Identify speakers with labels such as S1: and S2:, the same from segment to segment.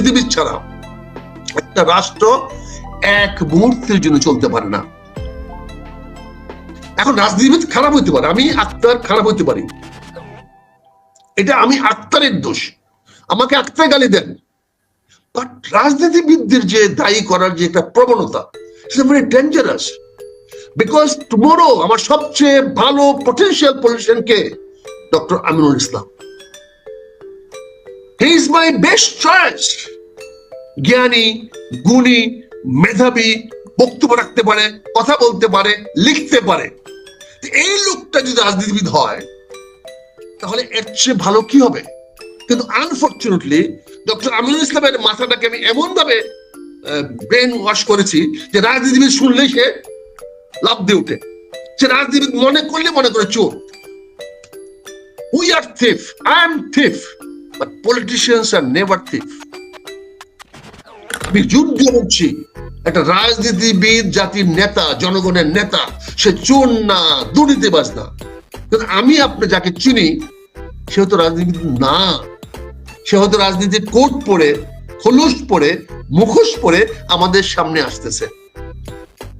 S1: রাজনীতিবিদ ছাড়া। একটা রাষ্ট্র এক মুহূর্তের জন্য চলতে পারে না। এখন রাজনীতিবিদ খারাপ হইতে পারে, আমি আক্তার খারাপ হইতে পারি। এটা আমি আক্তারের দোষ। আমাকে আক্তার গালি দেন। বাট রাজনীতিবিদদের যে দায়ী করার যে একটা প্রবণতা, সেটা ভেরি ডেঞ্জারাস বিকজ টুমোরো আমার সবচেয়ে ভালো potential politician K? Doctor Aminul Islam he is my best choice জ্ঞানী, গুণী, মেধাবী, বক্তব্য রাখতে পারে, কথা বলতে পারে, লিখতে পারে। এই লোকটা যদি রাজনীতিবিদ হয়, তাহলে এর চেয়ে ভালো কি হবে? কিন্তু আনফর্চুনেটলি ডক্টর আমিনুল ইসলামের মাথাটাকে আমি এমন ভাবে ব্রেন ওয়াশ করেছি যে রাজনীতিবিদ শুনলেই সে লাভ দিয়ে উঠে। সে রাজনীতিবিদ মনে করলে মনে করে চোর we are thief I am thief but politicians are never thief আমি যুদ্ধ করছি একটা রাজনীতিবিদ জাতির নেতা, জনগণের নেতা, সে চোর না, দুর্নীতিবাজ না। আমি আপনি যাকে চিনি, সে হয়তো রাজনীতিবিদ না। সে হয়তো রাজনীতির কোট পরে খোলস পরে, মুখোশ পরে আমাদের সামনে আসতেছে।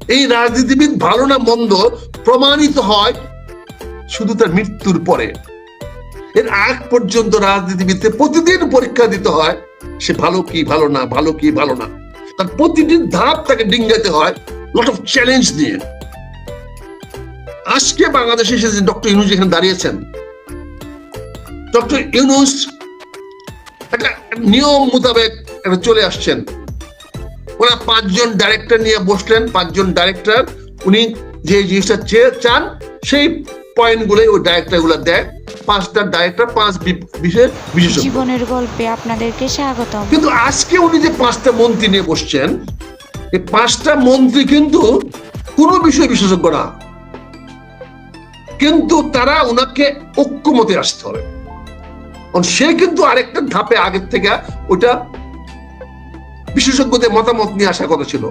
S1: এই রাজনীতিবিদ ভালো না মন্দ প্রমাণিত হয় শুধু তার মৃত্যুর পরে। এর আগ পর্যন্ত রাজনীতিবিদকে প্রতিদিন পরীক্ষা দিতে হয় সে ভালো কি, ভালো না, ভালো কি, ভালো না। তার প্রতিদিন ধাপ তাকে ডিঙ্গাতে হয় লট অফ চ্যালেঞ্জ নিয়ে। আজকে বাংলাদেশে এসে ডক্টর ইউনুস এখানে দাঁড়িয়েছেন। ডক্টর ইউনুস একটা নিয়ম মোতাবেক চলে আসছেন। ওরা পাঁচজন ডাইরেক্টর নিয়ে বসলেন, পাঁচজন ডাইরেক্টর উনি যে জিনিসটা চান, সেই পয়েন্টগুলো ওই ডাইরেক্টরগুলো দেয়। পাঁচটা ডাইরেক্টর পাঁচ বি- বিষয়ের বিশেষজ্ঞ।
S2: জীবনের গল্পে আপনাদেরকে স্বাগতম।
S1: কিন্তু আজকে উনি যে পাঁচটা মন্ত্রী নিয়ে বসছেন এই পাঁচটা মন্ত্রী কিন্তু কোনো বিষয় বিশেষজ্ঞ না। কিন্তু তারা ওনাকে ঐক্যমতে আসতে হবে। সে কিন্তু আরেকটা ধাপে আগের থেকে ওটা বিশেষজ্ঞদের মতামত নিয়ে আসার কথা ছিল।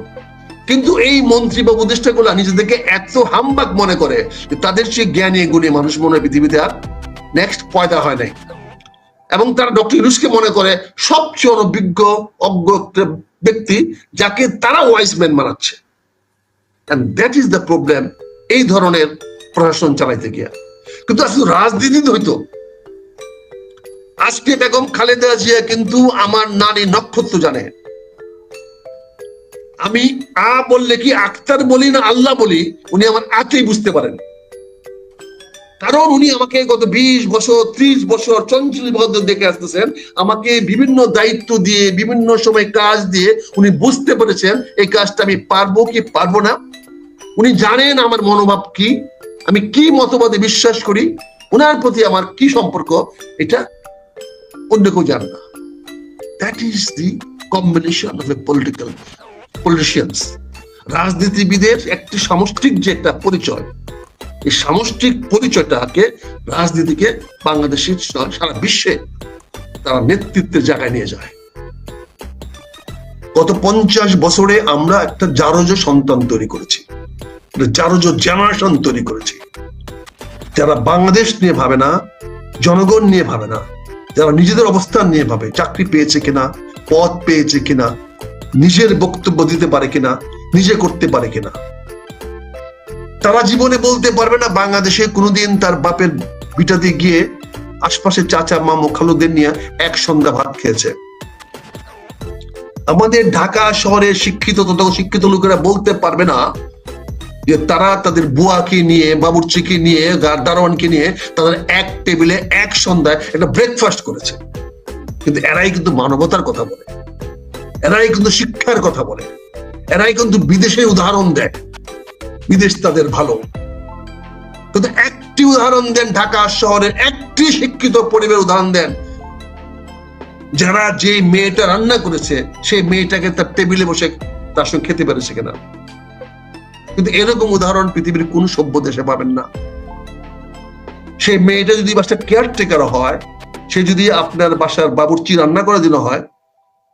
S1: কিন্তু এই মন্ত্রী বা উপদেষ্টা গুলা নিজেদেরকে এত হামবাক মনে করে যে তাদের সে জ্ঞানী গুণী মানুষ মনে হয় পৃথিবীতে আর নেক্সট পয়দা হয় নাই। এবং তারা ডক্টর ইউনুসকে মনে করে সবচেয়ে অনভিজ্ঞ অজ্ঞ ব্যক্তি যাকে তারা ওয়াইজ ম্যান মানাচ্ছে। দ্যাট ইজ দ্য প্রবলেম এই ধরনের প্রশাসন চালাইতে গিয়া। কিন্তু আসলে রাজনীতি হইতো। আজকে বেগম খালেদা জিয়া কিন্তু আমার নারী নক্ষত্র জানে। আমি আ বললে কি আক্তার বলি না আল্লাহ বলি, উনি আমার আকেই বুঝতে পারেন। কারণ উনি আমাকে গত বিশ বছর, ত্রিশ বছর চঞ্চল ভদ্র দেখে আসতেছেন। আমাকে বিভিন্ন দায়িত্ব দিয়ে, বিভিন্ন সময় কাজ দিয়ে উনি বুঝতে পেরেছেন এই কাজটা আমি পারব কি পারব না। উনি জানেন আমার মনোভাব কি, আমি কি মতবাদে বিশ্বাস করি ওনার প্রতি আমার কি সম্পর্ক, এটা অন্য কেউ জানে না। That is the combination of a political politicians রাজনীতিবিদের একটি সামষ্টিক যে একটা পরিচয় এই সামষ্টিক পরিচয়টাকে রাজনীতিকে বাংলাদেশের সারা বিশ্বে তারা নেতৃত্বের জায়গায় নিয়ে যায়। গত পঞ্চাশ বছরে আমরা একটা জারজ সন্তান তৈরি করেছি। জারজ জেনারেশন তৈরি করেছি। যারা বাংলাদেশ নিয়ে ভাবে না, জনগণ নিয়ে ভাবে না, যারা নিজেদের অবস্থান নিয়ে ভাবে, চাকরি পেয়েছে কিনা, পদ পেয়েছে কিনা, নিজের বক্তব্য দিতে পারে কিনা, নিজে করতে পারে কিনা তারা জীবনে বলতে পারবে না, বাংলাদেশে কোনোদিন তার বাপের বিটাতে গিয়ে আশপাশে চাচা, মামু, খালুদের নিয়ে এক সন্ধ্যা ভাত খেয়েছে। আমাদের ঢাকা শহরে শিক্ষিত তথা শিক্ষিত লোকেরা বলতে পারবে না যে তারা তাদের বুয়াকে নিয়ে, বাবুর্চিকে নিয়ে দারোয়ানকে নিয়ে তাদের এক টেবিলে এক সন্ধ্যায় একটা ব্রেকফাস্ট করেছে। কিন্তু এরাই কিন্তু মানবতার কথা বলে। এরাই কিন্তু শিক্ষার কথা বলে। এরাই কিন্তু বিদেশে উদাহরণ দেয়। বিদেশ তাদের ভালো। কিন্তু একটি উদাহরণ দেন ঢাকা শহরের একটি শিক্ষিত পরিবারের উদাহরণ দেন। যারা যে মেয়েটা রান্না করেছে, সেই মেয়েটাকে তার টেবিলে বসে তার সঙ্গে খেতে পেরেছে কিনা। কিন্তু এরকম উদাহরণ পৃথিবীর কোন সভ্য দেশে পাবেন না। সেই মেয়েটা যদি বাসার কেয়ারটেকার হয়, সে যদি আপনার বাসার বাবুর্চি রান্না করে দিল হয়,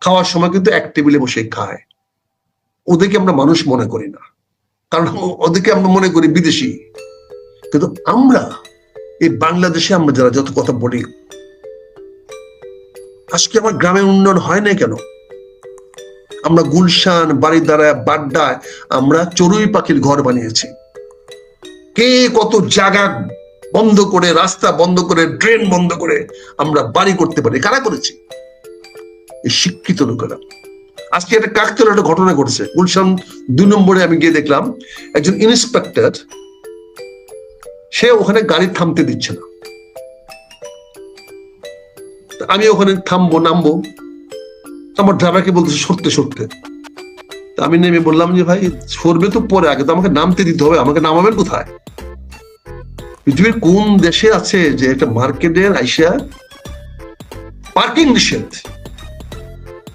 S1: খাওয়ার সময় কিন্তু এক টেবিলে বসে খায়। ওদেরকে আমরা মানুষ মনে করি না। কারণ ওদেরকে আমরা মনে করি বিদেশি। কিন্তু আমরা, এই বাংলাদেশে আমরা যারা যত কথা বলি, আজকে আমার গ্রামের উন্নয়ন হয় না কেন? আমরা গুলশান বাড়িদ্বারা বাড্ডায় আমরা চড়ুই পাখির ঘর বানিয়েছি। কে কত জায়গা বন্ধ করে, রাস্তা বন্ধ করে, ড্রেন বন্ধ করে আমরা বাড়ি করতে পারি? কারা করেছি? এই শিক্ষিত লোকেরা। আজকে একটা কাকতলা একটা ঘটনা ঘটেছে। গুলশান দুই নম্বরে আমি গিয়ে দেখলাম, একজন ইন্সপেক্টর সে ওখানে গাড়ি থামতে দিচ্ছে না। আমি ওখানে থামবো, নামবো। আমার ড্রাইভারকে বলতেছে, সরতে সরতে। আমি নেমে বললাম যে, ভাই, সরবে তো পরে আগে, তো আমাকে নামতে দিতে হবে, আমাকে নামাবেন কোথায়? পৃথিবীর কোন দেশে আছে যে একটা মার্কেটের আইসা পার্কিং নিষেধ?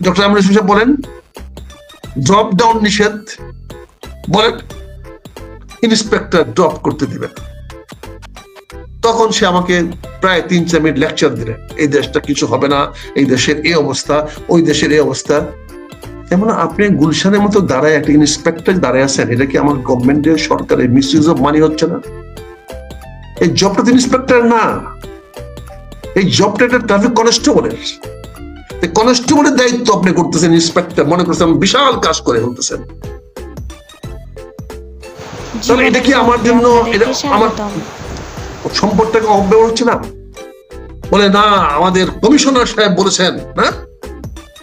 S1: ডক্টর আমরিস সাহেব বলেন ড্রপ ডাউন নিষেধ বলেন ইন্সপেক্টর ড্রপ করতে দিবে না। তখন সে আমাকে প্রায় তিন চার মিনিট লেকচার দিলেন এই দেশটা কিছু হবে না, এই দেশের এই অবস্থা, ওই দেশের এই অবস্থা। এমন আপনি গুলশানের মতো দাঁড়ায়, একটা ইন্সপেক্টর দাঁড়ায় আছেন, এটা কি আমার গভর্নমেন্টের সরকারের মিস ইউজ অফ মানি হচ্ছে না? এই জবটা তো ইন্সপেক্টর না। এই জবটা একটা ট্রাফিক কনস্টেবলের কনস্টেবলের দায়িত্ব আপনি করতেছেন ইন্সপেক্টর মনে করছেন বিশাল কাজ করে ফেলতেছেন। তাহলে এটা কি আমার জন্য এটা আমার সম্পদটাকে অব্যবহার হচ্ছে না? বলে না আমাদের কমিশনার সাহেব বলেছেন না?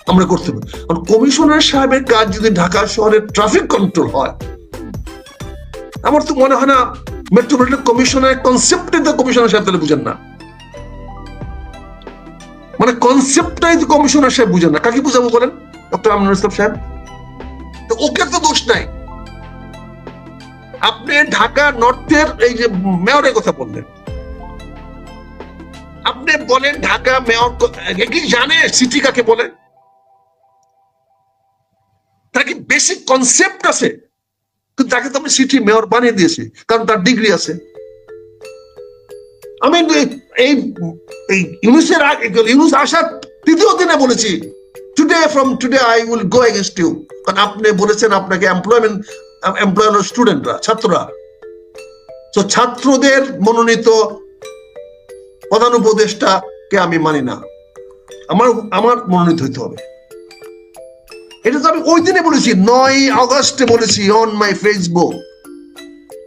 S1: আমরা করতে পারি। কারণ কমিশনার সাহেবের কাজ যদি ঢাকা শহরে ট্রাফিক কন্ট্রোল হয় আমার তো মনে হয় না মেট্রোপলিটন কমিশনের কনসেপ্টে তো কমিশনার সাহেব তাহলে বুঝেন না। মানে কনসেপ্টটাই তো কমিশনার সাহেব বুঝেন না। কাকে বুঝাবো বলেন? ডক্টর আমিনুল ইসলাম সাহেব? ওকে তো দোষ নাই। আপনি ঢাকা নর্থের এই যে মেয়রের কথা বললেন। আপনি বলেন ঢাকা মেয়র কি জানে সিটি কাকে বলে? তার কি বেসিক কনসেপ্ট আছে? কিন্তু তাকে তো আমি সিটি মেয়র বানিয়ে দিয়েছি, কারণ তার ডিগ্রি আছে। আমি এই- ইউনুসের ইউনুস আসার তৃতীয় দিনে বলেছি today from today I will go against you কারণ আপনি বলেছেন আপনাকে এমপ্লয়মেন্ট এমপ্লয় স্টুডেন্টরা ছাত্ররা। তো ছাত্রদের মনোনীত প্রধান উপদেষ্টাকে আমি মানি না। আমার আমার মনোনীত হইতে হবে। এটা তো আমি ওই দিনে বলেছি, নয় আগস্টে বলেছি অন মাই ফেসবুক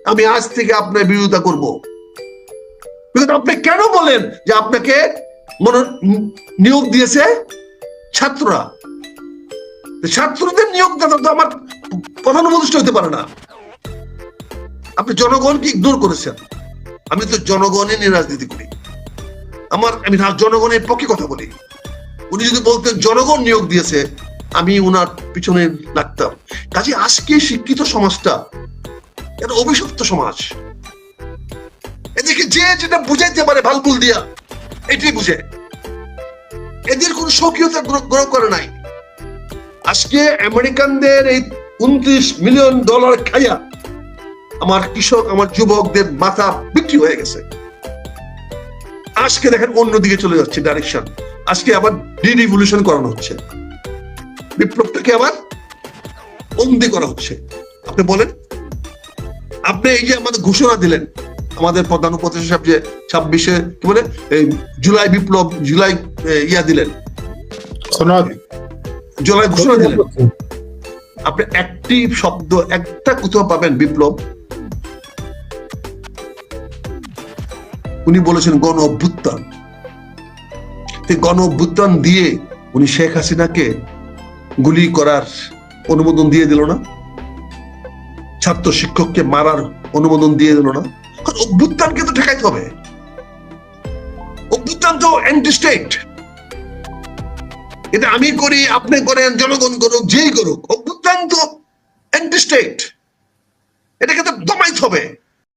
S1: আমি আজ থেকে আপনার বিরোধিতা করব। কিন্তু আপনি কেন বলেন যে আপনাকে নিয়োগ দিয়েছে ছাত্ররা? ছাত্রদের নিয়োগ দাতা তো আমার প্রধান উপদেষ্টা হতে পারে না। আপনি জনগণকে ইগনোর করেছেন। আমি তো জনগণের নিয়ে রাজনীতি করি। আমার, আমি জনগণের পক্ষে কথা বলি। উনি যদি বলতেন, জনগণ নিয়োগ দিয়েছে আমি উনার পিছনে লাগতাম। কাজে আজকে শিক্ষিত সমাজটা, এটা অভিশপ্ত সমাজ। এদিকে যে যেটা বুঝাইতে পারে ভালবুল দিয়া, এটাই বুঝে। এদের কোন স্বকীয়তা গ্রহণ করে নাই। আজকে আমেরিকানদের এই উনত্রিশ মিলিয়ন ডলার খাইয়া আমার কৃষক, আমার যুবকদের মাথা বিক্রি হয়ে গেছে। আজকে দেখেন অন্যদিকে চলে যাচ্ছে ডাইরেকশন আজকে আবার ডি ডিরিভলিউশন করানো হচ্ছে। বিপ্লবটাকে আবার বন্দি করা হচ্ছে। আপনি বলেন, আপনি এই যে আমাদের ঘোষণা দিলেন আমাদের প্রধান উপদেষ্টা সাহেব যে ছাব্বিশে কি বলে জুলাই বিপ্লব জুলাই ইয়া দিলেন। জুলাই ঘোষণা দিলেন। আপনি একটি শব্দ একটা কোথাও পাবেন বিপ্লব। উনি বলেছেন গণ অভ্যুত্থান। গণ অভ্যুত্থান দিয়ে উনি শেখ হাসিনাকে গুলি করার অনুমোদন দিয়ে দিল না। ছাত্র শিক্ষককে মারার অনুমোদন দিয়ে দিল না। অভ্যুত্থানকে তো ঠেকাইতে হবে। অভ্যুত্থান তো অ্যান্টি স্টেট এটা আমি করি, আপনি করেন, জনগণ করুক, যেই করুক, অভ্যুত্থান তো অ্যান্টি স্টেট এটাকে তো দমাইতে হবে।